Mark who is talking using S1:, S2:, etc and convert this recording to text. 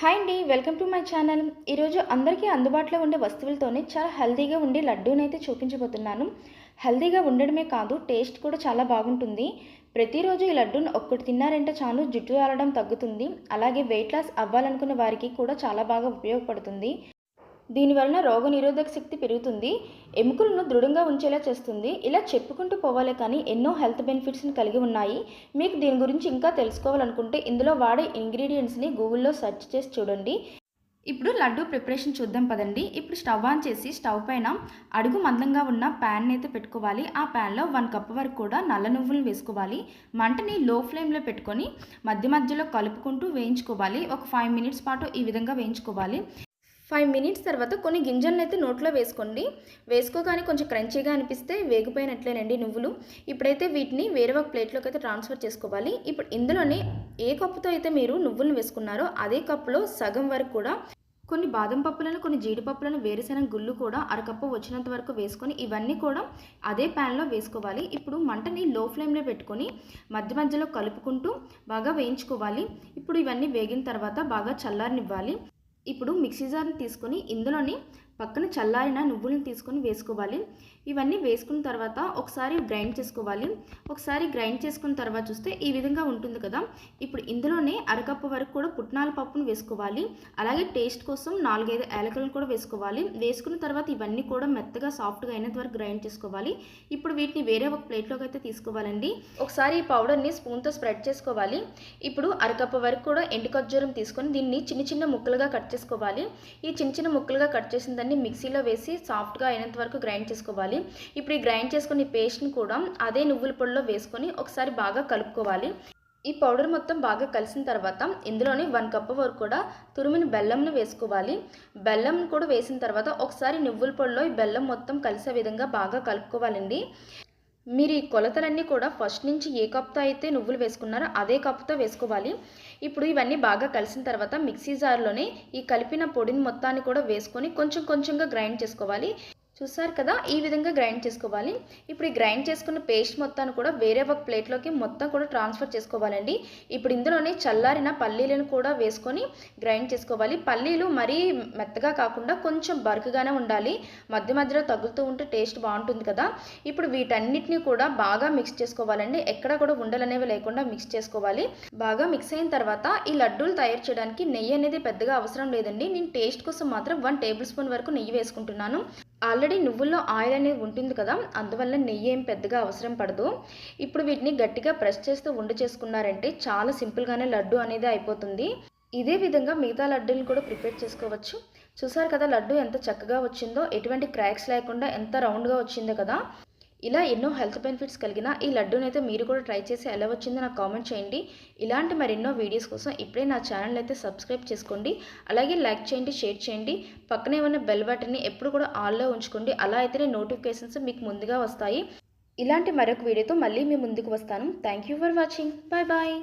S1: Hi అండి welcome to my channel ఈరోజు అందరికీ అందుబాటులో ఉండే వస్తువులతోనే చాలా హెల్తీగా ఉండే లడ్డూని అయితే చూపించబోతున్నాను. హెల్తీగా ఉండడమే కాదు టేస్ట్ కూడా చాలా బాగుంటుంది. ప్రతిరోజు ఈ లడ్డూని ఒక్కటి తిన్నారంటే చాలు జుట్టు రాలడం తగ్గుతుంది. అలాగే వెయిట్ లాస్ అవ్వాలనుకున్న వారికి కూడా చాలా బాగా ఉపయోగపడుతుంది. దీనివలన రోగనిరోధక శక్తి పెరుగుతుంది ఎముకలను దృఢంగా ఉంచేలా చేస్తుంది. ఇలా చెప్పుకుంటూ పోవాలి కానీ ఎన్నో హెల్త్ బెనిఫిట్స్ని కలిగి ఉన్నాయి. మీకు దీని గురించి ఇంకా తెలుసుకోవాలనుకుంటే ఇందులో వాడే ఇంగ్రీడియంట్స్ని గూగుల్లో సెర్చ్ చేసి చూడండి. ఇప్పుడు లడ్డు ప్రిపరేషన్ చూద్దాం పదండి. ఇప్పుడు స్టవ్ ఆన్ చేసి స్టవ్ పైన అడుగు మందంగా ఉన్న ప్యాన్ అయితే పెట్టుకోవాలి. ఆ ప్యాన్లో వన్ కప్ వరకు కూడా నల్ల నువ్వులు వేసుకోవాలి. మంటని లో ఫ్లేమ్లో పెట్టుకొని మధ్య మధ్యలో కలుపుకుంటూ వేయించుకోవాలి. ఒక ఫైవ్ మినిట్స్ పాటు ఈ విధంగా వేయించుకోవాలి. ఫైవ్ మినిట్స్ తర్వాత కొన్ని గింజలను అయితే నోట్లో వేసుకోండి. వేసుకోగానే కొంచెం క్రంచీగా అనిపిస్తే వేగిపోయినట్లేనండి నువ్వులు. ఇప్పుడైతే వీటిని వేరే ఒక ప్లేట్లోకి అయితే ట్రాన్స్ఫర్ చేసుకోవాలి. ఇప్పుడు ఇందులోనే ఏ కప్పుతో అయితే మీరు నువ్వులను వేసుకున్నారో అదే కప్పులో సగం వరకు కూడా కొన్ని బాదం పప్పులను కొన్ని జీడిపప్పులను వేరుశనగ గుళ్ళు కూడా అరకప్పు వచ్చినంత వరకు వేసుకొని ఇవన్నీ కూడా అదే ప్యాన్లో వేసుకోవాలి. ఇప్పుడు మంటని లో ఫ్లేమ్లో పెట్టుకొని మధ్య మధ్యలో కలుపుకుంటూ బాగా వేయించుకోవాలి. ఇప్పుడు ఇవన్నీ వేగిన తర్వాత బాగా చల్లారనివ్వాలి. ఇప్పుడు మిక్సీ జార్ని తీసుకొని ఇందులోని పక్కన చల్లారిన నువ్వులను తీసుకొని వేసుకోవాలి. ఇవన్నీ వేసుకున్న తర్వాత ఒకసారి గ్రైండ్ చేసుకోవాలి. ఒకసారి గ్రైండ్ చేసుకున్న తర్వాత చూస్తే ఈ విధంగా ఉంటుంది కదా. ఇప్పుడు ఇందులోనే అరకప్పు వరకు కూడా పుట్నాల పప్పును వేసుకోవాలి. అలాగే టేస్ట్ కోసం నాలుగైదు ఏలకలను కూడా వేసుకోవాలి. వేసుకున్న తర్వాత ఇవన్నీ కూడా మెత్తగా సాఫ్ట్గా అయినంత వరకు గ్రైండ్ చేసుకోవాలి. ఇప్పుడు వీటిని వేరే ఒక ప్లేట్లోకి అయితే తీసుకోవాలండి. ఒకసారి ఈ పౌడర్ని స్పూన్తో స్ప్రెడ్ చేసుకోవాలి. ఇప్పుడు అరకప్పు వరకు కూడా ఎండు ఖర్జూరం తీసుకొని దీన్ని చిన్న చిన్న ముక్కలుగా కట్ చేసుకోవాలి. ఈ చిన్న చిన్న ముక్కలుగా కట్ చేసిన దాన్ని మిక్సీలో వేసి సాఫ్ట్గా అయినంత వరకు గ్రైండ్ చేసుకోవాలి. ఇప్పుడు ఈ గ్రైండ్ చేసుకుని పేస్ట్ని కూడా అదే నువ్వుల పొడిలో వేసుకొని ఒకసారి బాగా కలుపుకోవాలి. ఈ పౌడర్ మొత్తం బాగా కలిసిన తర్వాత ఇందులోనే వన్ కప్ వరకు కూడా తురిమిన బెల్లంను వేసుకోవాలి. బెల్లం కూడా వేసిన తర్వాత ఒకసారి నువ్వుల పొడిలో ఈ బెల్లం మొత్తం కలిసే విధంగా బాగా కలుపుకోవాలండి. మీరు ఈ కొలతలన్నీ కూడా ఫస్ట్ నుంచి ఏ కప్తో అయితే నువ్వులు వేసుకున్నారో అదే కప్తో వేసుకోవాలి. ఇప్పుడు ఇవన్నీ బాగా కలిసిన తర్వాత మిక్సీ జార్లోనే ఈ కలిపిన పొడిని మొత్తాన్ని కూడా వేసుకొని కొంచెం కొంచెంగా గ్రైండ్ చేసుకోవాలి. చూసారు కదా? ఈ విధంగా గ్రైండ్ చేసుకోవాలి. ఇప్పుడు ఈ గ్రైండ్ చేసుకున్న పేస్ట్ మొత్తాన్ని కూడా వేరే ఒక ప్లేట్లోకి మొత్తం కూడా ట్రాన్స్ఫర్ చేసుకోవాలండి. ఇప్పుడు ఇందులోనే చల్లారిన పల్లీలను కూడా వేసుకొని గ్రైండ్ చేసుకోవాలి. పల్లీలు మరీ మెత్తగా కాకుండా కొంచెం బరుకుగానే ఉండాలి. మధ్య మధ్యలో తగులుతూ ఉంటే టేస్ట్ బాగుంటుంది కదా? ఇప్పుడు వీటన్నిటిని కూడా బాగా మిక్స్ చేసుకోవాలండి. ఎక్కడ కూడా ఉండలనేవి లేకుండా మిక్స్ చేసుకోవాలి. బాగా మిక్స్ అయిన తర్వాత ఈ లడ్డూలు తయారు చేయడానికి నెయ్యి అనేది పెద్దగా అవసరం లేదండి. నేను టేస్ట్ కోసం మాత్రం వన్ టేబుల్ స్పూన్ వరకు నెయ్యి వేసుకుంటున్నాను. ఆల్రెడీ నువ్వుల్లో ఆయిల్ అనేది ఉంటుంది కదా అందువల్ల నెయ్యి ఏం పెద్దగా అవసరం పడదు. ఇప్పుడు వీటిని గట్టిగా ప్రెస్ చేస్తూ ఉండి చేసుకున్నారంటే చాలా సింపుల్గానే లడ్డు అనేది అయిపోతుంది. ఇదే విధంగా మిగతా లడ్డూలు కూడా ప్రిపేర్ చేసుకోవచ్చు. చూసారు కదా లడ్డు ఎంత చక్కగా వచ్చిందో ఎటువంటి క్రాక్స్ లేకుండా ఎంత రౌండ్గా వచ్చిందో కదా. ఇలా ఎన్నో హెల్త్ బెనిఫిట్స్ కలిగిన ఈ లడ్డూని అయితే మీరు కూడా ట్రై చేసి ఎలా వచ్చిందో నాకు కామెంట్ చేయండి. ఇలాంటి మరెన్నో వీడియోస్ కోసం ఇప్పుడే నా ఛానల్ అయితే సబ్స్క్రైబ్ చేసుకోండి. అలాగే లైక్ చేయండి షేర్ చేయండి. పక్కనే ఉన్న బెల్ బటన్ని ఎప్పుడు కూడా ఆన్లో ఉంచుకోండి. అలా అయితేనే నోటిఫికేషన్స్ మీకు ముందుగా వస్తాయి. ఇలాంటి మరొక వీడియోతో మళ్ళీ మీ ముందుకు వస్తాను. Thank you for watching bye bye